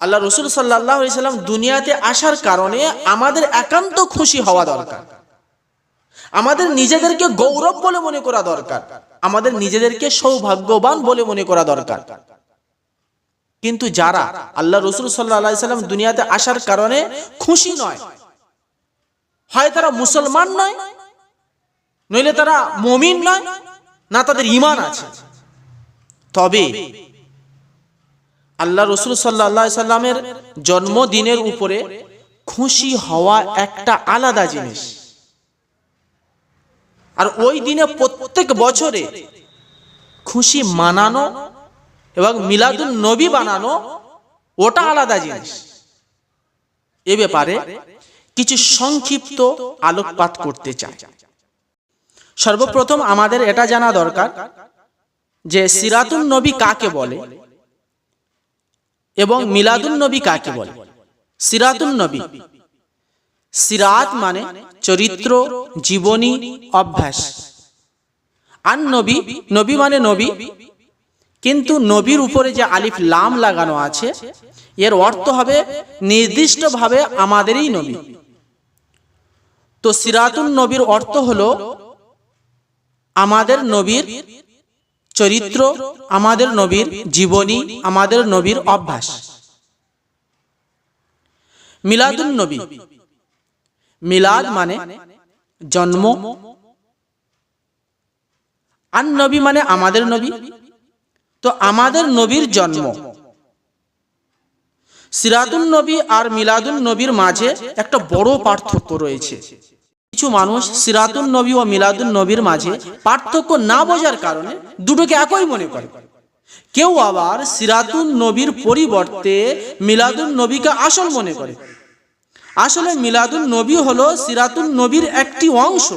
আল্লাহ রসুল সাল্লাহ সাল্লাম দুনিয়াতে আসার কারণে আমাদের একান্ত খুশি হওয়া দরকার। আমাদের নিজেদেরকে গৌরব বলে মনে করা দরকার। আমাদের নিজেদেরকে সৌভাগ্যবান বলে মনে করা দরকার। কিন্তু যারা আল্লাহ রসুল সাল্লাহ সাল্লাম দুনিয়াতে আসার কারণে খুশি নয়, হয় তারা মুসলমান নয়, নইলে তারা মমিন নয়, না তাদের ইমান আছে। তবে আল্লাহ রসুল সাল্লাহ সাল্লামের জন্মদিনের উপরে খুশি হওয়া একটা আলাদা জিনিস। আর ওই দিনে প্রত্যেক বছরে খুশি মানানো এবং মিলাদুল নবী বানানো ওটা আলাদা জিনিস। এ ব্যাপারে কিছু সংক্ষিপ্ত আলোকপাত করতে চাই। সর্বপ্রথম আমাদের এটা জানা দরকার যে সিরাতুল নবী কাকে বলে? এবং মিলাদুল নবী কাকে বলে? সিরাতুল নবী। সিরাত মানে চরিত্র জীবনী অভ্যাস। আর নবী নবী মানে নবী। কিন্তু নবীর উপরে যে আলিফ লাম লাগানো আছে এর অর্থ হবে নির্দিষ্টভাবে আমাদেরই নবী। তো সিরাতুল নবীর অর্থ হলো আমাদের নবীর চরিত্র আমাদের নবীর জীবনী আমাদের নবীর অভ্যাস। মিলাদুল নবী। মিলাদ মানে জন্ম। আর নবী মানে আমাদের নবী। তো আমাদের নবীর জন্ম। সিরাতুল নবী আর মিলাদুল নবীর মাঝে একটা বড় পার্থক্য রয়েছে। কিছু মানুষ সিরাতুল নবী ও মিলাদুল নবীর মাঝে পার্থক্য না বোঝার কারণে দুটোকে একই মনে করে। কেউ আবার সিরাতুল নবীর পরিবর্তে মিলাদুল নবীকে আসল মনে করে। আসলে মিলাদুল নবী হলো সিরাতুল নবীর একটি অংশ।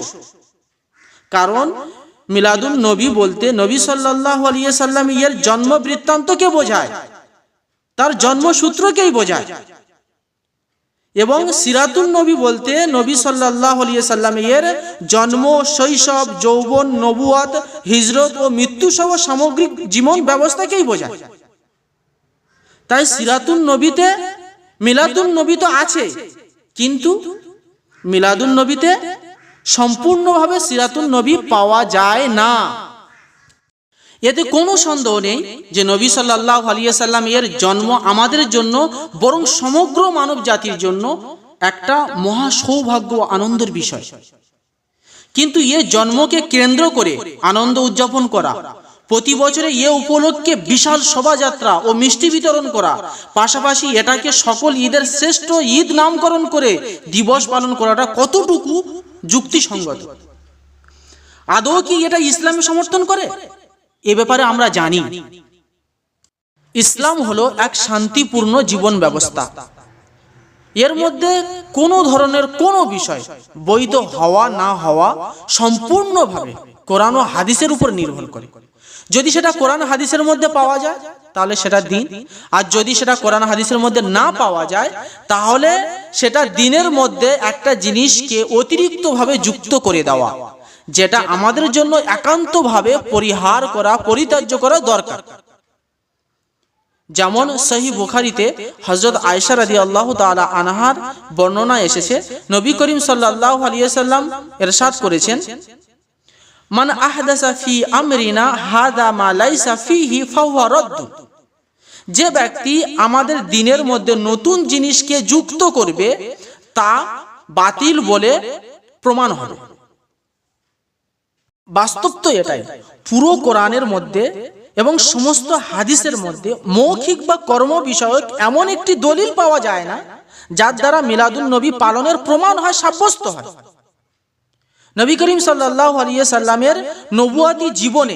কারণ মিলাদুল নবী বলতে নবী সাল্লাহ আলিয়া সাল্লাম এর জন্ম বৃত্তান্তকে বোঝায়? তার জন্মসূত্রকেই বোঝায়? এবং সিরাতুল নবী বলতে নবী সাল্লাহ আলিয়া সাল্লাম এর জন্ম শৈশব যৌবন নবুয়াত হিজরত ও মৃত্যু সহ সামগ্রিক জীবন ব্যবস্থাকেই বোঝায়। তাই সিরাতুল নবীতে মিলাদুল নবী তো আছে কিন্তু মিলাদুল নবীতে সম্পূর্ণভাবে সিরাতুল নবী পাওয়া যায় না। এতে কোনো সন্দেহ নেই যে নবী সাল্লাহ আলিয়া সাল্লাম এর জন্ম আমাদের জন্য, বরং সমগ্র মানব জাতির জন্য একটা মহা সৌভাগ্য আনন্দের বিষয়। কিন্তু এ জন্মকে কেন্দ্র করে আনন্দ উদযাপন করা, প্রতি বছরে এ উপলক্ষে বিশাল শোভাযাত্রা ও মিষ্টি বিতরণ করা, পাশাপাশি এটাকে সকল ঈদের শ্রেষ্ঠ ঈদ নামকরণ করে দিবস পালন করাটা কতটুকু যুক্তিসঙ্গত? আদৌ কি এটা ইসলামে সমর্থন করে? এ ব্যাপারে আমরা জানি। ইসলাম হলো এক শান্তিপূর্ণ জীবন ব্যবস্থা। এর মধ্যে কোনো ধরনের কোনো বিষয় বৈধ হওয়া, না হওয়া সম্পূর্ণভাবে কোরআন ও হাদিসের উপর নির্ভর করে। যদি সেটা কোরআন হাদিসের মধ্যে পাওয়া যায়, তাহলে সেটা দিন। আর যদি সেটা কোরআন হাদিসের মধ্যে না পাওয়া যায়, তাহলে সেটা দিনের মধ্যে একটা জিনিসকে অতিরিক্তভাবে যুক্ত করে দেওয়া। যেটা আমাদের জন্য একান্তভাবে পরিহার করা পরিত্যাজ্য করা দরকার। যেমন সহি বুখারিতে হজরত আয়সা রাদি আল্লাহ তালা আনাহার বর্ণনা এসেছে নবী করিম সাল্লাহ আলিয়াল্লাম এরশাদ করেছেন মান আহদাসা ফি আমরিনা হাদা মা লাইসা ফিহি রদ্দু। যে ব্যক্তি আমাদের দিনের মধ্যে নতুন জিনিসকে যুক্ত করবে তা বাতিল বলে প্রমাণ হবে। বাস্তব তো এটাই। পুরো কোরআনের মধ্যে এবং সমস্ত হাদিসের মধ্যে মৌখিক বা কর্ম বিষয়ক এমন একটি দলিল পাওয়া যায় না, যার দ্বারা মিলাদুল নবী পালনের প্রমাণ হয়, সাব্যস্ত হয়। নবী করিম সাল্লাহ আলিয়া সাল্লামের নবুয়াতি জীবনে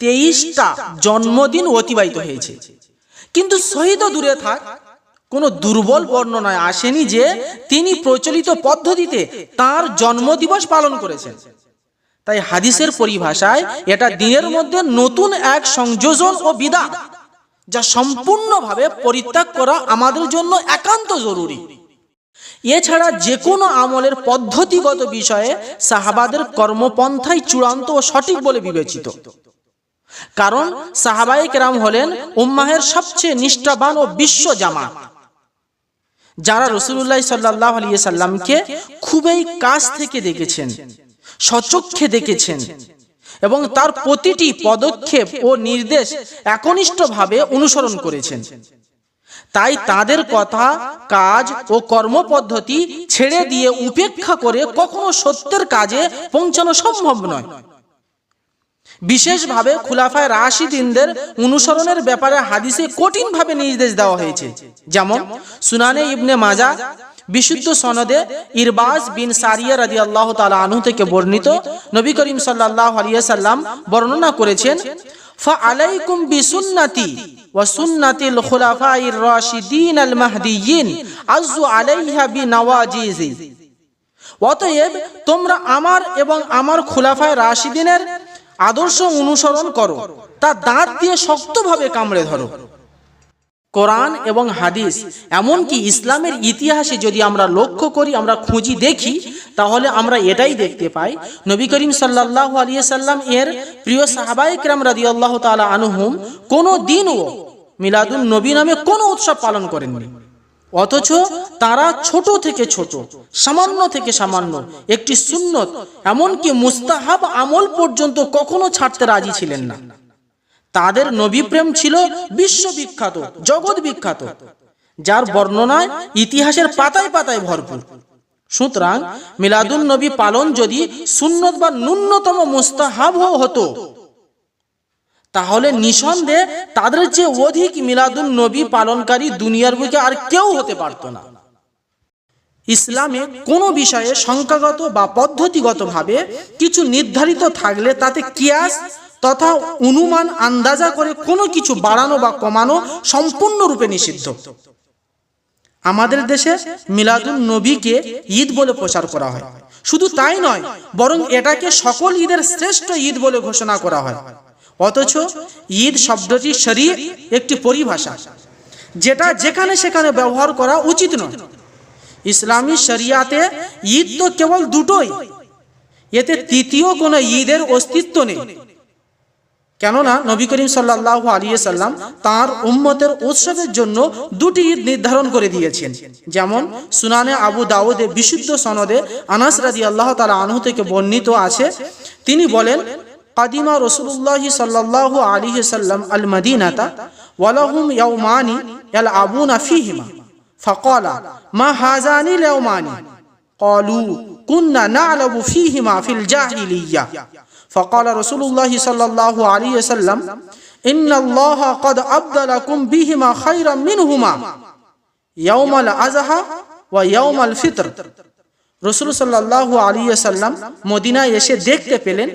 তেইশটা জন্মদিন অতিবাহিত হয়েছে। কিন্তু শহীদ দূরে থাক, কোনো দুর্বল বর্ণনায় আসেনি যে তিনি প্রচলিত পদ্ধতিতে তার জন্মদিবস পালন করেছেন। তাই হাদিসের পরিভাষায় এটা দিনের মধ্যে নতুন এক সংযোজন ও বিদা যা সম্পূর্ণভাবে পরিত্যাগ করা আমাদের জন্য একান্ত জরুরি। এছাড়া যে কোনো আমলের পদ্ধতিগত বিষয়ে সাহাবাদের কর্মপন্থাই চূড়ান্ত ও সঠিক বলে বিবেচিত। কারণ সাহাবাই কেরাম হলেন উম্মাহের সবচেয়ে নিষ্ঠাবান ও বিশ্ব জামা যারা রসুল্লাহ সাল্লাহ আলিয়া সাল্লামকে খুবই কাছ থেকে দেখেছেন। সচক্ষে দেখেছেন এবং তার প্রতিটি পদক্ষেপ ও নির্দেশ একনিষ্ঠভাবে অনুসরণ করেছেন। তাই তাদের কথা, কাজ ও কর্মপদ্ধতি ছেড়ে দিয়ে উপেক্ষা করে কখনো সত্যের কাজে পৌঁছানো সম্ভব নয়। বিশেষভাবে খুলাফায় রাশিদিনদের অনুসরণের ব্যাপারে হাদিসে কঠিনভাবে নির্দেশ দেওয়া হয়েছে। যেমন সুনানে ইবনে মাজা বিশুদ্ধ সনদে ইরবাজ বিন সারিয়া রাদি আল্লাহ তালা আনহু থেকে বর্ণিত নবী করিম সাল্লাহ আলিয়া সাল্লাম বর্ণনা করেছেন, ফা আলাইকুম বিসুন্নাতি খুলাফাইর রাশিদিন আল মাহদিয়িন আযু আলাইহা অতএব তোমরা আমার এবং আমার খুলাফায় রাশিদিনের আদর্শ অনুসরণ করো, তা দাঁত দিয়ে শক্তভাবে কামড়ে ধরো। কোরআন এবং হাদিস। এমনকি ইসলামের ইতিহাসে যদি আমরা লক্ষ্য করি, আমরা খুঁজি দেখি, তাহলে আমরা এটাই দেখতে পাই। নবী করিম সাল্লাহ আলিয়া সাল্লাম এর প্রিয় সাহাবাইকরাম রাদি আল্লাহ তালা আনহুম কোনো দিনও মিলাদুল নবী নামে কোনো উৎসব পালন করেননি। অথচ তারা ছোট থেকে ছোট, সামান্য থেকে সামান্য একটি সুন্নত, এমনকি মুস্তাহাব আমল পর্যন্ত কখনো ছাড়তে রাজি ছিলেন না। তাদের নবী প্রেম ছিল বিশ্ববিখ্যাত জগৎ বিখ্যাত যার বর্ণনায় ইতিহাসের পাতায় পাতায় ভরপুর। সুতরাং মিলাদুন নবী পালন যদি সুন্নত বা ন্যূনতম মুস্তাহাব হতো, তাহলে নিঃসন্দেহে তাদের যে অধিক মিলাদুল নবী পালনকারী দুনিয়ার বুকে আর কেউ হতে পারত না। ইসলামে কোনো বিষয়ে সংখ্যাগত বা পদ্ধতিগতভাবে কিছু নির্ধারিত থাকলে তাতে কিয়াস তথা অনুমান আন্দাজা করে কোনো কিছু বাড়ানো বা কমানো সম্পূর্ণরূপে নিষিদ্ধ। আমাদের দেশে মিলাদুল নবীকে ঈদ বলে প্রচার করা হয়। শুধু তাই নয়, বরং এটাকে সকল ঈদের শ্রেষ্ঠ ঈদ বলে ঘোষণা করা হয়। অথচ ঈদ শব্দটি শরীর একটি পরিভাষা, যেটা যেখানে সেখানে ব্যবহার করা উচিত নয়। ইসলামী শরিয়াতে ঈদ তো কেবল দুটোই, এতে তৃতীয় কোনো ঈদের অস্তিত্ব নেই। কেননা নবী করিম সাল্লাহ আলিয়া সাল্লাম তার উম্মতের উৎসবের জন্য দুটি ঈদ নির্ধারণ করে দিয়েছেন। যেমন সুনানে আবু দাউদে বিশুদ্ধ সনদে আনাস রাজি আল্লাহ তালা আনহু থেকে বর্ণিত আছে, তিনি বলেন, কাদিমা রসুল্লাহ সাল্লাহ আলী সাল্লাম আল মদিনাতা ওয়ালাহুম ইয়ৌমানি আল আবু নাফিহিমা ফকলা, মা হাজানি লেউমানি কলু, কুন্না না আলাবু ফিহিমা ফিল জাহিলিয়া। فقال رسول الله ফকাল রসুল্লাহ সাল্লাহ আলী আসাল্লাম ইন্নাল্লাহ কদ আব্দালাকুম বিহিমা খাইরা মিনহুমা ইয়াউমাল আজহা ওয়া ইয়াউমাল ফিতর صلى الله عليه وسلم مدينه এসে দেখতে পেলেন,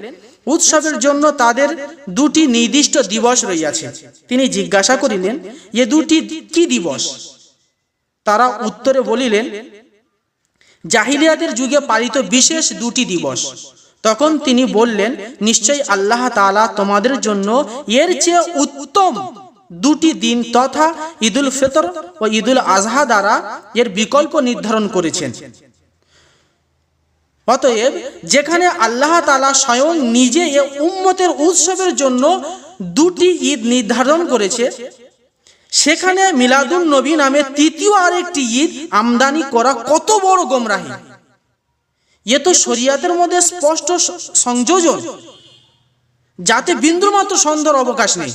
উৎসবের জন্য তাদের দুটি নির্দিষ্ট দিবস রইয়াছে। তিনি জিজ্ঞাসা করিলেন, এ দুটি কি দিবস? তারা উত্তরে বলিলেন, জাহিলিয়াদের যুগে পালিত বিশেষ দুটি দিবস। তখন তিনি বললেন, নিশ্চয়ই আল্লাহ তাআলা তোমাদের জন্য এর চেয়ে উত্তম দুটি দিন তথা ঈদুল ফিতর ও ঈদুল আজহা দ্বারা এর বিকল্প নির্ধারণ করেছেন। অতএব যেখানে আল্লাহ তালা স্বয়ং নিজে এ উম্মতের উৎসবের জন্য দুটি ঈদ নির্ধারণ করেছে, সেখানে মিলাদুল নবী নামে তৃতীয় আরেকটি ঈদ আমদানি করা কত বড় গোমরাহি। এ তো শরিয়াতের মধ্যে স্পষ্ট সংযোজন যাতে বিন্দুমাত্র সন্দেহ অবকাশ নেই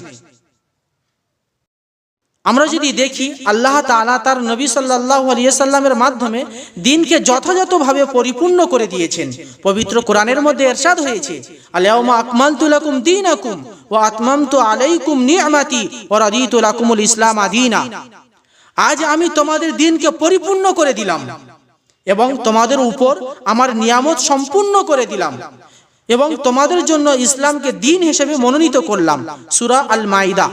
আমরা যদি দেখি, আল্লাহ তালা তার নবী সাল্লাহ আলিয়াল্লামের মাধ্যমে দিনকে যথাযথভাবে পরিপূর্ণ করে দিয়েছেন। পবিত্র কোরআনের মধ্যে এরশাদ হয়েছে আলিয়াউমা আকমাল তুলাকুম দিন আকুম ও আতমাম তো আলাইকুম নিয়ামাতি ও রাদিতুলাকুমুল ইসলাম আদিনা আজ আমি তোমাদের দিনকে পরিপূর্ণ করে দিলাম। এবং তোমাদের উপর আমার নিয়ামত সম্পূর্ণ করে দিলাম। এবং তোমাদের জন্য ইসলামকে দিন হিসেবে মনোনীত করলাম, সুরা আল মাইদা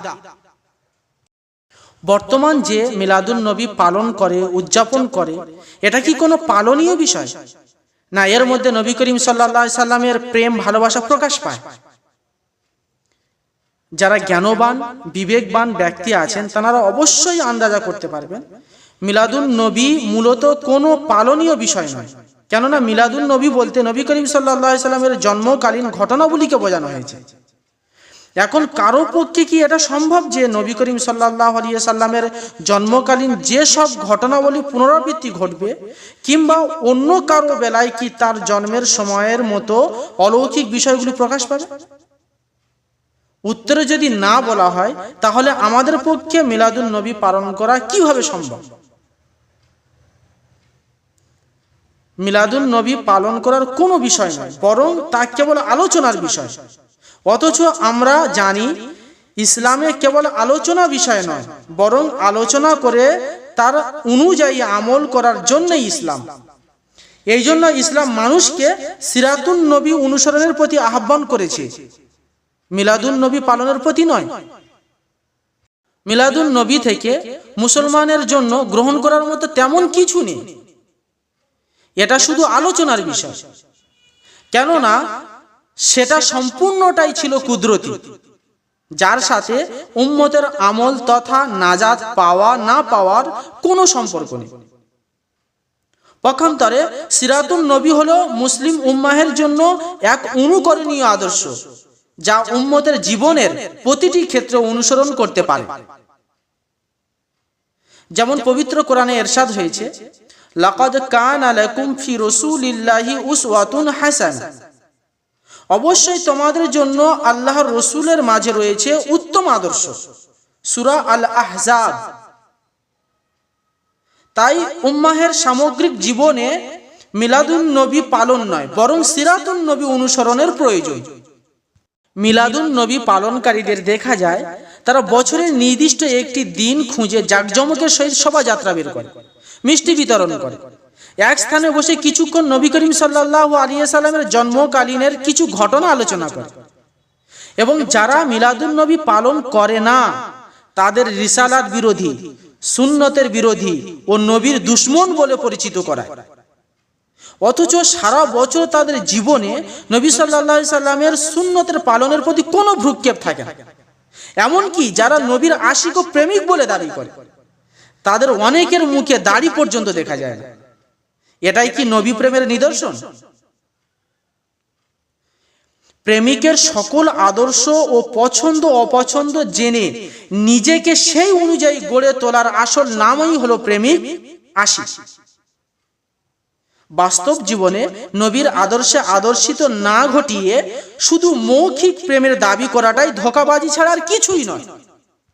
বর্তমান যে মিলাদুল নবী পালন করে, উদযাপন করে, এটা কি কোনো পালনীয় বিষয়? না, এর মধ্যে নবী করিম সাল্লা সাল্লামের প্রেম, ভালোবাসা প্রকাশ পায়। যারা জ্ঞানবান, বিবেকবান ব্যক্তি আছেন, তারা অবশ্যই আন্দাজা করতে পারবেন মিলাদুল নবী মূলত কোনো পালনীয় বিষয় নয়। কেননা মিলাদুল নবী বলতে নবী করিম সাল্লা সাল্লামের জন্মকালীন ঘটনাবলীকে বোঝানো হয়েছে। এখন কারও পক্ষে কি এটা সম্ভব যে নবী করিম সাল্লাহ আলিয়া সাল্লামের জন্মকালীন যে সব ঘটনাবলী পুনরাবৃত্তি ঘটবে কিংবা অন্য কারও বেলায় কি তার জন্মের সময়ের মতো অলৌকিক বিষয়গুলি প্রকাশ পাবে? উত্তরে যদি না বলা হয়, তাহলে আমাদের পক্ষে মিলাদুল নবী পালন করা কীভাবে সম্ভব? মিলাদুল নবী পালন করার কোনো বিষয় নয়, বরং তা কেবল আলোচনার বিষয়। অথচ আমরা জানি, ইসলামে কেবল আলোচনা বিষয় নয়, বরং আলোচনা করে তার অনুযায়ী আমল করার জন্যই ইসলাম। এই জন্য ইসলাম মানুষকে সিরাতুন নবী অনুসরণের প্রতি আহ্বান করেছে। মিলাদুল নবী পালনের প্রতি নয়। মিলাদুল নবী থেকে মুসলমানের জন্য গ্রহণ করার মতো তেমন কিছু নেই। এটা শুধু আলোচনার বিষয়। কেননা সেটা সম্পূর্ণটাই ছিল কুদরতি। যার সাথে উম্মতের আমল তথা নাজাদ পাওয়া না পাওয়ার কোনো সম্পর্ক নেই। পক্ষান্তরে সিরাতুল নবী হলো মুসলিম উম্মাহের জন্য এক অনুকরণীয় আদর্শ যা উম্মতের জীবনের প্রতিটি ক্ষেত্রে অনুসরণ করতে পারে। যেমন পবিত্র কোরআনে এরশাদ হয়েছে লাকাদ কান লাকুম ফি রাসূলিল্লাহি উসওয়াতুন হাসান। অবশ্যই তোমাদের জন্য আল্লাহর রসুলের মাঝে রয়েছে উত্তম আদর্শ, সুরা আল আহজাব তাই উম্মাহের সামগ্রিক জীবনে মিলাদুন নবী পালন নয়, বরং সিরাতুন নবী অনুসরণের প্রয়োজন। মিলাদুন নবী পালনকারীদের দেখা যায়, তারা বছরের নির্দিষ্ট একটি দিন খুঁজে জাকজমকের সহিত শোভাযাত্রা বের করে। মিষ্টি বিতরণ করে। এক স্থানে বসে কিছুক্ষণ নবী করিম সাল্লাহ আলিয়া সাল্লামের জন্মকালীনের কিছু ঘটনা আলোচনা করে। এবং যারা মিলাদুন নবী পালন করে না, তাদের রিসালাত বিরোধী, সুন্নতের বিরোধী ও নবীর দুশ্মন বলে পরিচিত করায়। অথচ সারা বছর তাদের জীবনে নবী সাল্লাহ সাল্লামের সুন্নতের পালনের প্রতি কোনো ভ্রুক্ষেপ থাকে না। এমনকি যারা নবীর আশিক ও প্রেমিক বলে দাবি করে। তাদের অনেকের মুখে দাড়ি পর্যন্ত দেখা যায় না। এটাই কি নবী প্রেমের নিদর্শন? প্রেমিকের সকল আদর্শ ও পছন্দ অপছন্দ জেনে নিজেকে সেই অনুযায়ী গড়ে তোলার আসল নামই হলো প্রেমিক আশি বাস্তব জীবনে নবীর আদর্শে আদর্শিত না ঘটিয়ে শুধু মৌখিক প্রেমের দাবি করাটাই ধোকাবাজি ছাড়া আর কিছুই নয়।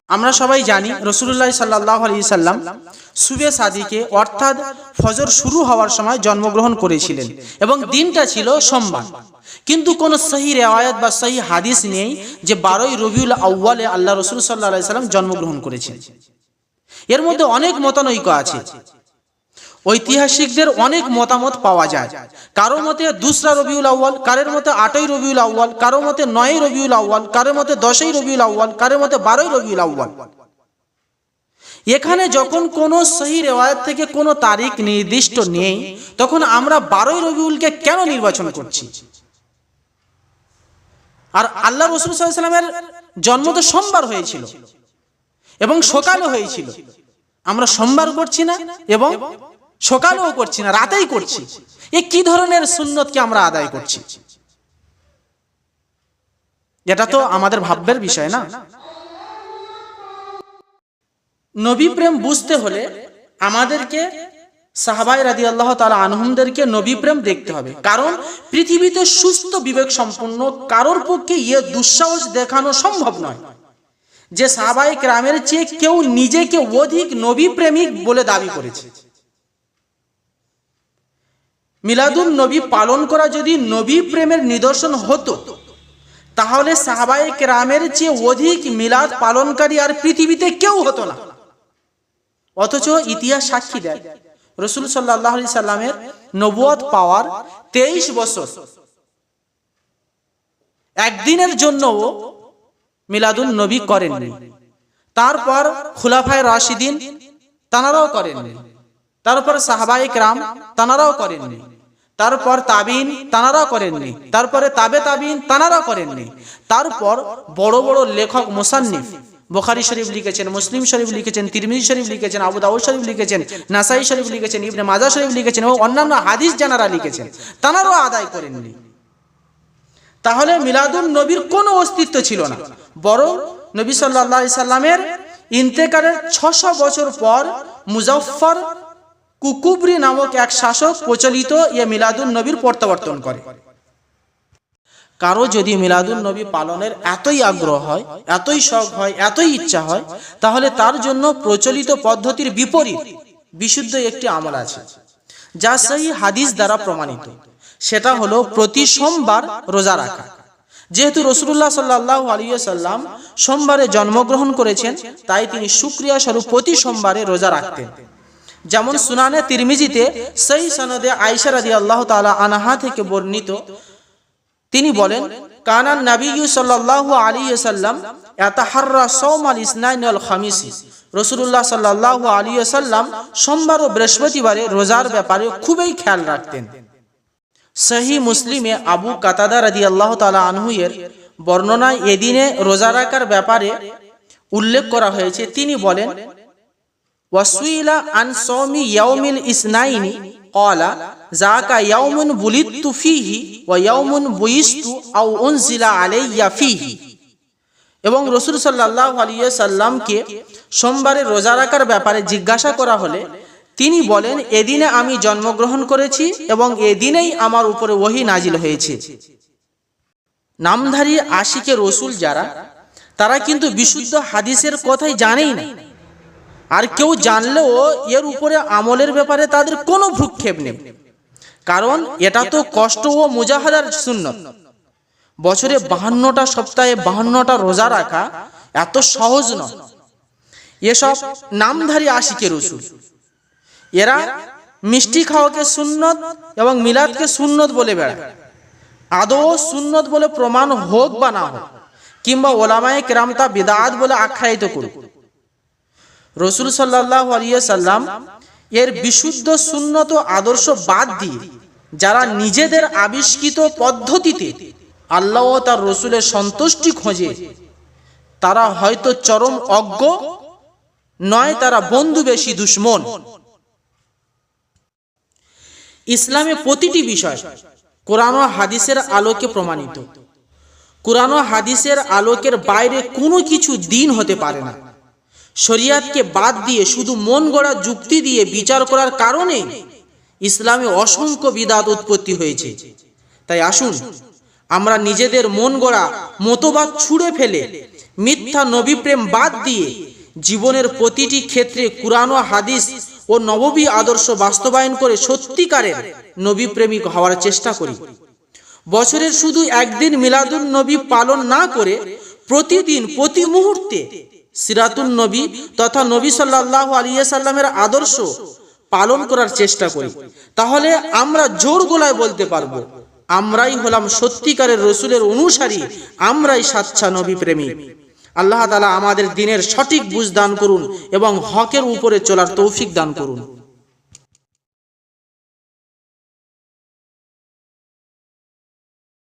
আমরা সবাই জানি রসুল্লাহ সাল্লাহ আলি সাল্লাম সুবে সাদিকে, অর্থাৎ ফজর শুরু হওয়ার সময় জন্মগ্রহণ করেছিলেন এবং দিনটা ছিল সোমবার। কিন্তু কোন সহি রেওয়ায়ত বা সহি হাদিস নেই যে বারোই রবিউল আউ্বালে আল্লাহ রসুল সাল্লাহ সাল্লাম জন্মগ্রহণ করেছিলেন। এর মধ্যে অনেক মতানৈক্য আছে। ঐতিহাসিকদের অনেক মতামত পাওয়া যায়। কারও মতে দুসরা রবিউল আউ্বাল কারের মতে আটই রবিউল আউ্বাল কারও মতে নয় রবিউল আউ্বাল কারোর মতে দশই রবিউল আউ্বাল কারোর মতে বারোই রবিউল আউ্বাল এখানে যখন কোনো সহি রেওয়ায়ত থেকে কোনো তারিখ নির্দিষ্ট নেই, তখন আমরা বারোই রবিউলকে কেন নির্বাচন করছি? আর আল্লাহ রসুল সাল্লামের জন্ম তো সোমবার হয়েছিল এবং সকালে হয়েছিল। আমরা সোমবার করছি না এবং সকালেও করছি না, রাতেই করছি। এ কি ধরনের সুন্নতকে আমরা আদায় করছি? এটা তো আমাদের ভাববের বিষয় না। নবী প্রেম বুঝতে হলে আমাদেরকে সাহাবাই রাদি আল্লাহ তালা আনহুমদেরকে নবী প্রেম দেখতে হবে। কারণ পৃথিবীতে সুস্থ বিবেক সম্পন্ন কারোর পক্ষে ইয়ে দুঃসাহস দেখানো সম্ভব নয়। যে সাহাবাই গ্রামের চেয়ে কেউ নিজেকে অধিক নবী প্রেমিক বলে দাবি করেছে। মিলাদুন নবী পালন করা যদি নবী প্রেমের নিদর্শন হতো, তাহলে সাহাবাই কেরামের চেয়ে অধিক মিলাদ পালনকারী আর পৃথিবীতে কেউ হতো না। অথচ ইতিহাস সাক্ষী দেয়, রসুল সাল্লাহ সাল্লামের নবুয়াদ পাওয়ার তেইশ বছর। একদিনের জন্যও মিলাদুল নবী করেননি। তারপর খুলাফায় রাশিদিন তানারাও করেননি। তারপর সাহাবাইক রাম তানারাও করেননি। তারপর তাবিন তানারাও করেননি। তারপরে তাবে তাবিন তানারাও করেননি। তারপর বড় বড় লেখক মোসান্নিফ, বোখারি শরীফ লিখেছেন, মুসলিম শরীফ লিখেছেন, তিরমিজি শরীফ লিখেছেন, আবু দাউদ শরীফ লিখেছেন, নাসাই শরীফ লিখেছেন, ইবনে মাজা শরীফ লিখেছেন ও অন্যান্য হাদিস জানারা লিখেছেন। তানারাও আদায় করেননি। তাহলে মিলাদুন নবীর কোনো অস্তিত্ব ছিল না। বরং নবী সাল্লাহ সাল্লামের ইন্তেকারের ছশো বছর পর মুজফফর কুকুবরি নামক এক শাসক প্রচলিত ইয়ে মিলাদুন নবীর প্রত্যাবর্তন করে। কারও যদি মিলাদুন নবী পালনের এতই আগ্রহ হয়, এতই শখ হয়, এতই ইচ্ছা হয়, তাহলে তার জন্য প্রচলিত পদ্ধতির বিপরীত বিশুদ্ধ একটি আমল আছে, যা সেই হাদিস দ্বারা প্রমাণিত। সেটা হলো প্রতি সোমবার রোজা রাখা। যেহেতু রসুল্লাহ সাল্লাহ আলিয়াল্লাম সোমবারে জন্মগ্রহণ করেছেন, তাই তিনি সুক্রিয়া স্বরূপ প্রতি সোমবারে রোজা রাখতেন। যেমন সুনানে তিরমিজিতে সেই সনদে আয়সা রাদি আল্লাহ তালা আনাহা থেকে বর্ণিত তিনি বলেন কানান নবী সাল্লাল্লাহু আলাইহি সাল্লাম ইয়াতাহাররা সাওম আল ইসনাইন আল খামিসি। রাসূলুল্লাহ সাল্লাল্লাহু আলাইহি সাল্লাম সোমবার ও বৃহস্পতিবারে রোজার ব্যাপারে খুবই খেয়াল রাখতেন। সহি মুসলিমে আবু কাতাদা রাদিয়াল্লাহু তাআলা আনহু এর বর্ণনায় এদিনে রোজা রাখার ব্যাপারে উল্লেখ করা হয়েছে। তিনি বলেন ওয়াসুইলা আন ফীহি ফীহি এবং রসুল সাল্লামকে সোমবারে রোজা রাখার ব্যাপারে জিজ্ঞাসা করা হলে তিনি বলেন, এদিনে আমি জন্মগ্রহণ করেছি এবং এদিনেই আমার উপরে ওহি নাজিল হয়েছে। নামধারী আশিকে রসুল যারা, তারা কিন্তু বিশুদ্ধ হাদিসের কথাই জানেই না। আর কেউ জানলেও এর উপরে আমলের ব্যাপারে তাদের কোনো ভ্রুক্ষেপ নেই। কারণ এটা তো কষ্ট ও মুজাহাদার সুন্নত। বছরে বাহান্নটা সপ্তাহে বাহান্নটা রোজা রাখা এত সহজ নয়। এসব নামধারী আশিকে রসুল এরা মিষ্টি খাওয়াকে সুন্নত এবং মিলাদকে সুন্নত বলে বেড়ায়। আদৌ সুন্নত বলে প্রমাণ হোক বা না হোক, কিংবা ওলামায়ে কেরাম তা বিদাত বলে আখ্যায়িত করুক। রসুল সাল্লাহ সাল্লাম এর বিশুদ্ধ সুন্নত আদর্শ বাদ দিয়ে যারা নিজেদের আবিষ্কৃত পদ্ধতিতে আল্লাহ ও তার রসুলের সন্তুষ্টি খোঁজে, তারা হয়তো চরম অজ্ঞ, নয় তারা বন্ধু বেশি দুশ্মন। ইসলামে প্রতিটি বিষয় কোরআন ও হাদিসের আলোকে প্রমাণিত। কোরআন ও হাদিসের আলোকের বাইরে কোনো কিছু দিন হতে পারে না। শরিয়াতকে বাদ দিয়ে শুধু মন গড়া যুক্তি দিয়ে বিচার করার কারণে ইসলামে অসংখ্য বিদাত উৎপত্তি হয়েছে। তাই আসুন, আমরা নিজেদের মন গড়া মতবাদ ছুঁড়ে ফেলে মিথ্যা নবী প্রেম বাদ দিয়ে জীবনের প্রতিটি ক্ষেত্রে কুরআন ও হাদিস ও নববী আদর্শ বাস্তবায়ন করে সত্যিকারের নবী প্রেমিক হওয়ার চেষ্টা করি। বছরের শুধু একদিন মিলাদুল নবী পালন না করে প্রতিদিন, প্রতি মুহূর্তে সিরাতুন নবী তথা নবী সাল্লাহ আলিয়া সাল্লামের আদর্শ পালন করার চেষ্টা করি। তাহলে আমরা জোর গোলায় বলতে পারব, আমরাই হলাম সত্যিকারের রসুলের অনুসারী, আমরাই সাচ্ছা নবী প্রেমী আল্লাহ তালা আমাদের দিনের সঠিক বুঝ দান করুন এবং হকের উপরে চলার তৌফিক দান করুন।